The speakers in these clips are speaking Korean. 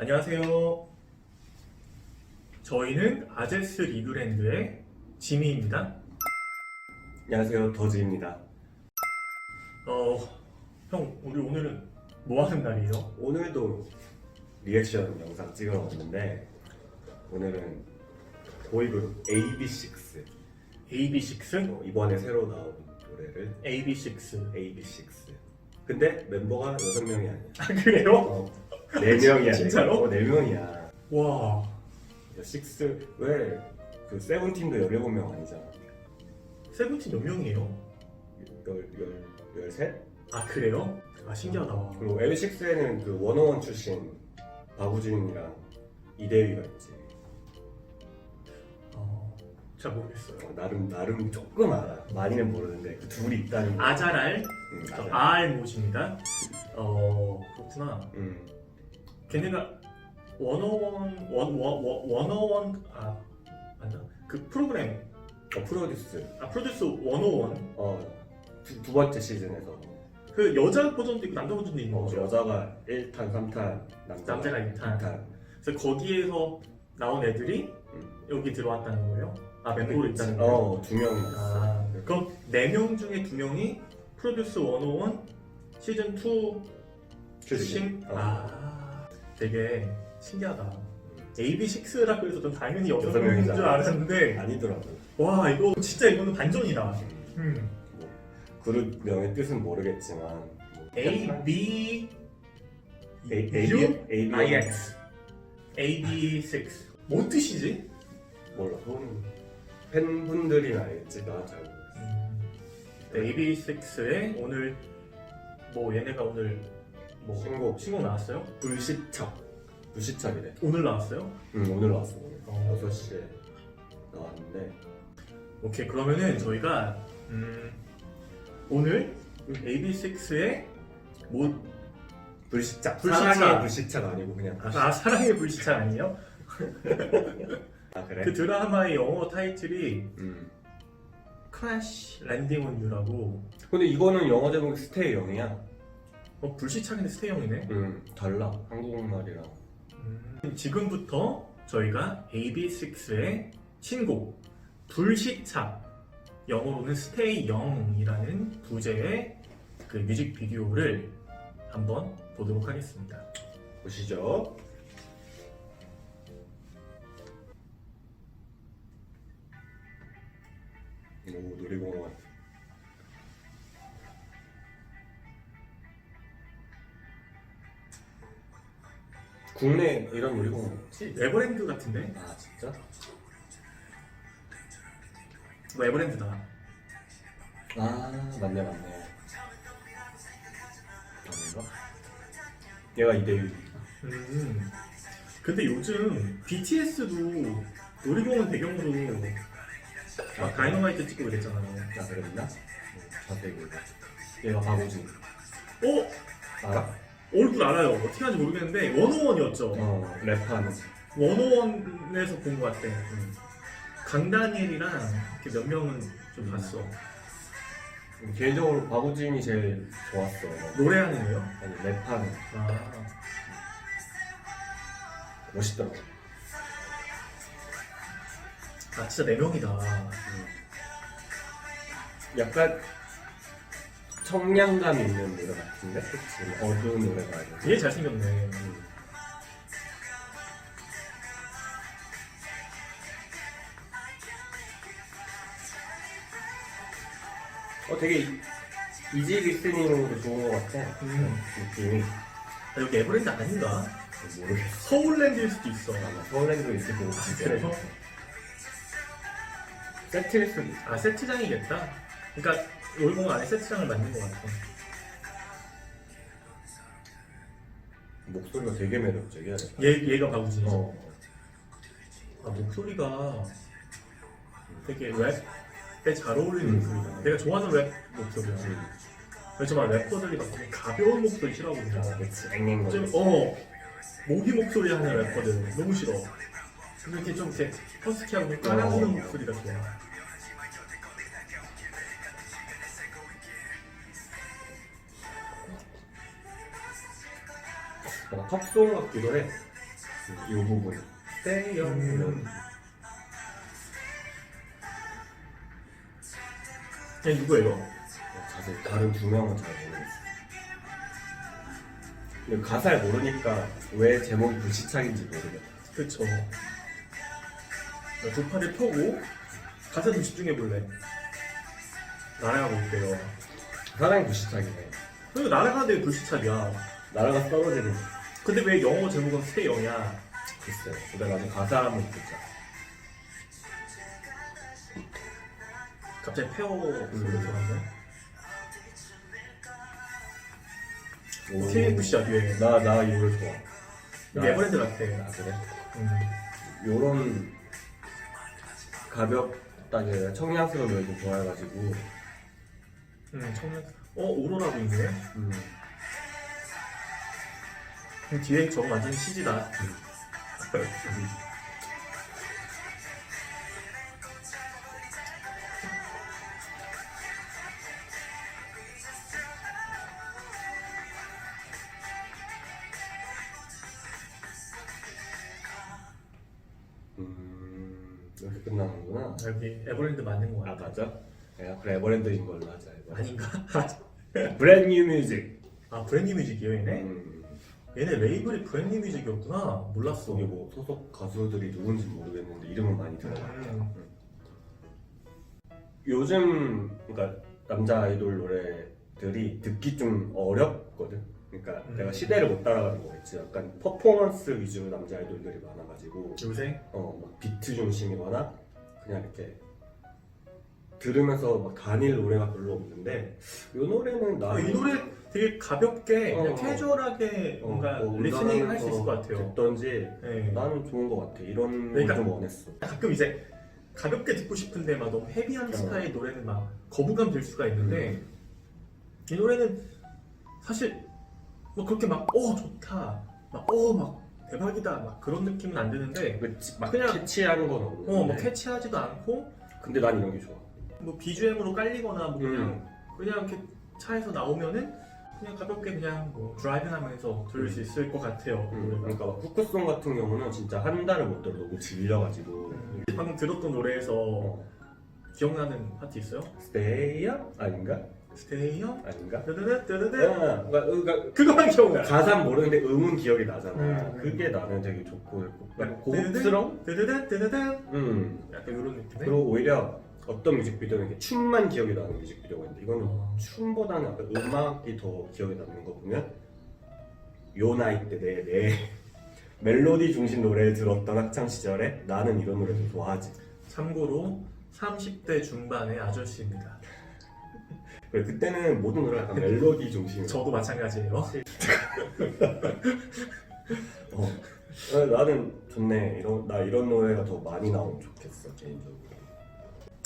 안녕하세요. 저희는 아제스 리그랜드의 지미입니다. 안녕하세요 더지입니다 어, 형, 우리 오늘은 뭐 하는 날이에요? 오늘도 리액션 영상 찍으러 왔는데 오늘은 보이그룹 AB6 AB6? 어, 이번에 새로 나온 노래를 AB6. AB6 근데 멤버가 6명이 아니야 아, 그래요? 어, 4명이야 진짜로? 어, 4명이야 와, 6 왜그 세븐 팀도 17명 아니잖아 세븐틴 몇 명이에요? 열, 열, 13? 아, 그래요? 아, 신기하다. 그리고 AB6에는 그 원어원 출신 박우진이랑 이대휘가 있지 어, 잘 모르겠어요. 어, 나름 나름 조금 알아. 많이는 모르는데 그 둘이 있다는 거. 아자랄, 응, 저 알아. 알못입니다. 어, 그렇구나. 응. 걔네가 원어원, 원, 원, 원, 원어원, 아, 맞나? 그 프로그램, 어 프로듀스. 아, 프로듀스 101. 어두 두 번째 시즌에서 그 여자 버전도 있고 남자 버전도 있는 어, 거죠. 여자가 1탄, 3탄, 남자가 남자가 2탄. 2탄. 그래서 거기에서 나온 애들이 음. 여기 들어왔다는 거예요? 아 멤버로 있다는 거예요? 어 두 명이 있어. 아 그럼 4명 중에 2명이 프로듀스 101 시즌 2 출신? 어. 아 되게 신기하다 AB6라고 해서 좀 당연히 여섯 명인 줄. 알았는데 아니더라고. 와 이거 진짜 이거는 반전이다 음. 뭐 그룹 명의 뜻은 모르겠지만 뭐 A, B, A, U, A, A, I, X AB6 뭔 뜻이지? 몰라. 그건 팬분들이나 알겠지. 나잘 모르겠어. 네, AB6의 오늘 뭐 얘네가 오늘 뭐 신곡 신곡 나왔어요? 불시착. 불시착이래. 오늘 나왔어요? 응 오늘 나왔어 오늘. 어. 6시에 나왔는데 오케이 그러면은 저희가 음, 오늘 AB6의 뭐 불시착. 불시착. 사랑의 불시착 아니고 그냥 아, 사랑의 불시착 아니에요? 아 그래? 그 드라마의 영어 타이틀이 음. Crash Landing on You라고 근데 이거는 영어 제목 스테이 영이야. 어, 불시착인데 스테이형이네 음 달라 한국말이랑. 음, 지금부터 저희가 AB6IX의 신곡 불시착 영어로는 Stay Young이라는 부제의 그 뮤직비디오를 한번 보도록 하겠습니다. 보시죠. 오 놀이공원. 국내 이런 놀이공원 없지? 에버랜드 같은데? 아 진짜? 뭐 에버랜드다. 아 맞네 맞네. 아닌가? 얘가 이대유. 음. 근데 요즘 BTS도 놀이공원 배경으로 막 다이너마이트 찍고 그랬잖아요. 아 그랬나? 음, 자세히 몰라. 얘가 박우진. 어? 알아? 얼굴 알아요. 어떻게 하는지 모르겠는데 원어원이었죠. 어 랩하는. 원어원에서 본 것 같아. 음. 강다니엘이랑 이렇게 몇 명은 좀 음. 봤어. 음, 개인적으로 박우진이 제일 좋았어. 노래하는 애요? 아니 랩하는 아, 멋있더라고. 아 진짜 네 명이다. 음. 약간 청량감 있는 노래 같은데, 그치? 어두운 노래가 아니고. 되게 잘생겼네. 음. 어 되게 이지 리스닝으로 좋은 것 같아. 음. 느낌이 아, 여기 에버랜드 아닌가? 모르겠어. 서울랜드일 수도 있어. 아마 서울랜드 있을 거고 아. 그래요? 세트일 수도 있어. 아 세트장이겠다. 그러니까 놀이공원 안에 세트장을 만든 것 같아. 목소리가 되게 매력적이야. 얘 얘가 박우진이죠. 어. 아 목소리가 되게 랩에 잘 어울리는 음. 목소리다. 내가 좋아하는 랩 목소리야. 음. 그래서 막 래퍼들이 막 되게 가벼운 목소리 싫어하거든요. 어, 그치. 앵앵거. 좀, 어, 모기 목소리 하는 래퍼들 너무 싫어. 근데 이렇게 좀 이렇게 허스키하고 좀 깔아주는 어. 목소리가 좋아. 약간 팝송 같기도 해. 이 부분. On 음. 얘 누구예요? 자세히 다른 두 명은 잘 모르겠어. 근데 가사를 모르니까 왜 제목이 불시착인지 모르겠다. 그쵸 두 팔을 펴고 가사 좀 집중해 볼래 날아가 볼게요 사랑이 불시착이네. 그리고 날아가는데 불시착이야 나라가 떨어지는. 근데 왜 영어 제목은 Stay on이야 글쎄. 근데 나중에 가사 한번 듣자. 갑자기 페어. 들어갔네 오. TFC야 뒤에 나, 나 이 노래 좋아. 나- 네버랜드 같아 아, 그래? 음. 요런 가볍다게 청량스러운 노래 좀 좋아해가지고 음, 청년 어 오로라도 있네 음. 그럼 뒤에 저거 완전 CG다 음, 이렇게 끝나는구나 여기 에버랜드 맞는 거야 아 맞아? 내가 그래 에버랜드인 걸로 하자 이거. 아닌가? 브랜드 뉴 뮤직 아 브랜드 뮤직이요 얘네? 음, 얘네 레이블이 브랜드 뮤직이었구나 몰랐어 거기 뭐 소속 가수들이 누군지 모르겠는데 이름은 많이 들어봤다 음. 요즘 그러니까 남자 아이돌 노래들이 듣기 좀 어렵거든. 그러니까 음. 내가 시대를 못 따라가는 거겠지. 약간 퍼포먼스 위주로 남자 아이돌들이 많아가지고 요새? 어막 비트 중심이거나 그냥 이렇게 들으면서 막 다닐 노래가 별로 없는데 이 노래는 나 아, 이 노래 되게 가볍게 그냥 어, 캐주얼하게 어, 뭔가 뭐 리스닝 할 운전하면서 수 있을 것 같아요 듣던지 네. 나는 좋은 것 같아. 이런 그러니까- 걸좀 원했어. 가끔 이제 가볍게 듣고 싶은데 막 너무 헤비한 어. 스타일 노래는 막 거부감 들 수가 있는데 이 노래는 사실 뭐 그렇게 막어 좋다 막 어 막 대박이다 막 그런 느낌은 안 드는데 그 치, 막 그냥- 캐치한 건 없는데. 어뭐 캐치하지도 않고 근데 난 이런 게 좋아. 뭐 BGM으로 깔리거나 뭐 그냥 음. 그냥 이렇게 차에서 나오면은 그냥 가볍게 그냥 뭐 드라이빙 하면서 들을 수 있을 것 같아요 음, 노래가. 그러니까 막 후크송 같은 경우는 진짜 한 달을 못 들어 너무 질려가지고 음. 방금 들었던 노래에서 어, 기억나는 파트 있어요? Stay up 아닌가? Stay on 아닌가? 뜨드드 아, 그러니까, 그러니까 그거만 기억나 가사는 모르는데 음은 기억이 나잖아. 음. 그게 나는 되게 좋고 약간 고급스러운? 뜨드드 뜨드드 음. 약간 이런 느낌의 그리고 오히려 어떤 뮤직비디오는 춤만 기억이 나는 뮤직비디오가 있는데 이거는 어. 춤보다는 약간 음악이 더 기억에 남는 거 보면 요 나이 때 내 내 멜로디 중심 노래를 들었던 학창 시절에 나는 이런 노래도 좋아하지. 참고로 30대 중반의 아저씨입니다 그래, 그때는 모든 노래가 약간 멜로디 중심. 저도 마찬가지예요 어. 어, 나는 좋네. 이런 나 이런 노래가 더 많이 나오면 좋겠어 개인적으로.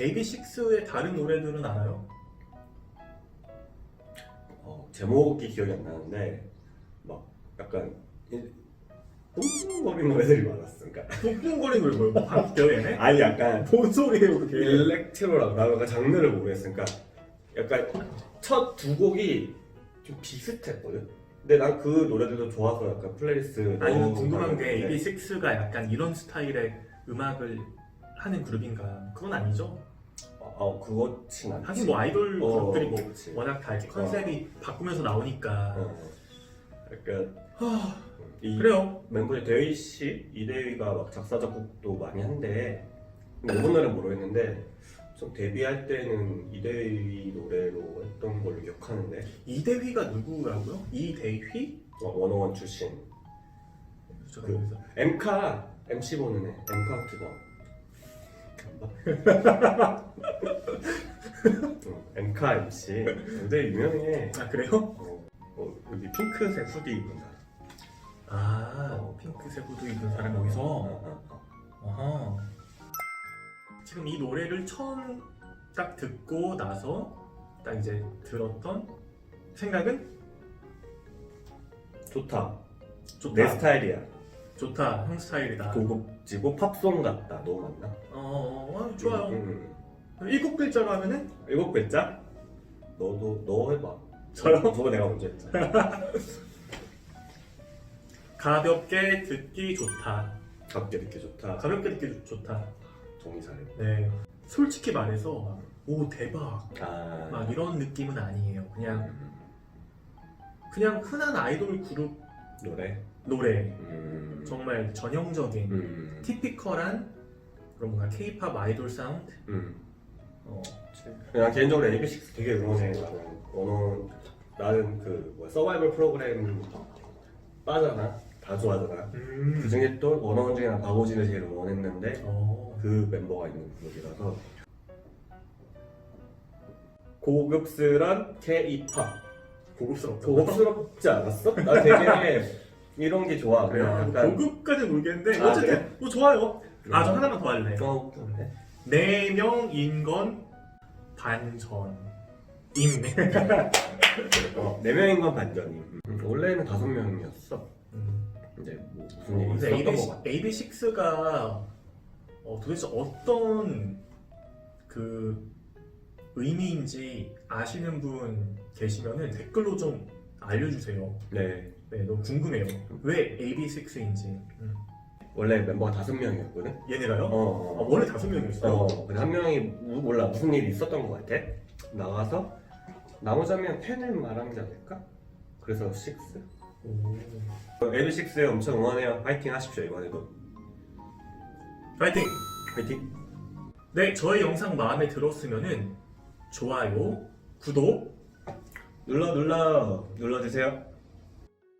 AB6IX의 다른 노래들은 알아요? 어, 제목이 기억이 안 나는데 막 약간 뿡뿡거리는 노래들이 많았어. 그러니까 뿡뿡거리는 걸 뭐예요? 방귀 얘네? 아니 약간 뭔 소리예요 그게 일렉트로라고 나그 장르를 모르겠으니까 약간 첫 두 곡이 좀 비슷했거든. 근데 난 그 노래들도 좋아서 약간 플레이리스트 아니 넣어 궁금한 게 봤는데 AB6IX가 약간 이런 스타일의 음악을 하는 그룹인가 그건 아니죠? 어, 어 그렇진 않지. 하긴 뭐 아이돌 어, 그룹들이 뭐 그렇지. 워낙 다 이렇게 컨셉이 바꾸면서 나오니까. 어, 약간 하, 이 그래요. 멤버의 대휘 씨, 이대휘가 막 작사 작곡도 많이 한데 이번 노래는 모르겠는데 좀 데뷔할 때는 이대휘 노래로 했던 걸로 기억하는데. 이대휘가 누구라고요? 이대휘? 어, 원어원 출신. 저 그- 엠카 MC 보는 애 엠카 투더 엠카 MC 근데 유명해 아 그래요? 어, 어, 여기 핑크색 후디 입은 사람 아 어. 핑크색 후드 입은 사람 여기서 어, 어, 어. 아하. 지금 이 노래를 처음 딱 듣고 나서 딱 이제 들었던 생각은 좋다 좋다 내 스타일이야 좋다 형 스타일이다 고급지고 팝송 같다 너무 맞나? 어, 어, 좋아요 음, 일곱 글자로 하면은 일곱 글자? 너도 너 해봐 저요? 저거 내가 먼저 했잖아 가볍게 듣기 좋다. 가볍게 듣기 좋다. 가볍게 듣기 좋다. 정리 잘해. 네. 솔직히 말해서 막, 오 대박 아. 막 이런 느낌은 아니에요. 그냥 음, 그냥 흔한 아이돌 그룹 노래. 노래 음. 정말 전형적인 음. 티피컬한 그런 뭔가 K-팝 아이돌 사운드. 음. 어, 난 개인적으로 AB6 되게 응원해. 나는 나는 그 뭐야, 서바이벌 프로그램 빠잖아. 다 좋아하잖아. 음. 그 중에 또 원어원중이랑 박오진을 제일 응원했는데 어. 그 멤버가 있는 그룹이라서 고급스런 K-팝 고급스럽다. 고급스럽지 않았어? 나 되게 이런 게 좋아. 그냥 야, 약간 고급까지는 모르겠는데 아, 어쨌든 뭐 좋아요. 아저 음. 하나만 더 할래. 어, 네 명인 건 반전. 임. 어, 네 명인 건 반전임. 음, 원래는 다섯 명이었어. 이제 뭐 무슨 일이 근데 있었던 것 같아. AB6IX가 어, 도대체 어떤 그 의미인지 아시는 분 계시면은 댓글로 좀 알려주세요. 네, 네, 너무 궁금해요. 왜 AB6IX인지. 원래 멤버가 다섯 명이었거든. 얘네가요? 어, 어, 어. 원래 다섯 명이었어요. 어, 근데 한 명이 무- 몰라 무슨 일이 있었던 것 같아. 나가서 나오자면 팬을 말한 게 아닐까? 그래서 식스. 오. AB6IX 엄청 응원해요. 파이팅 하십시오 이번에도. 파이팅! 파이팅. 네, 저희 영상 마음에 들었으면은 좋아요, 구독, 눌러 눌러 눌러주세요.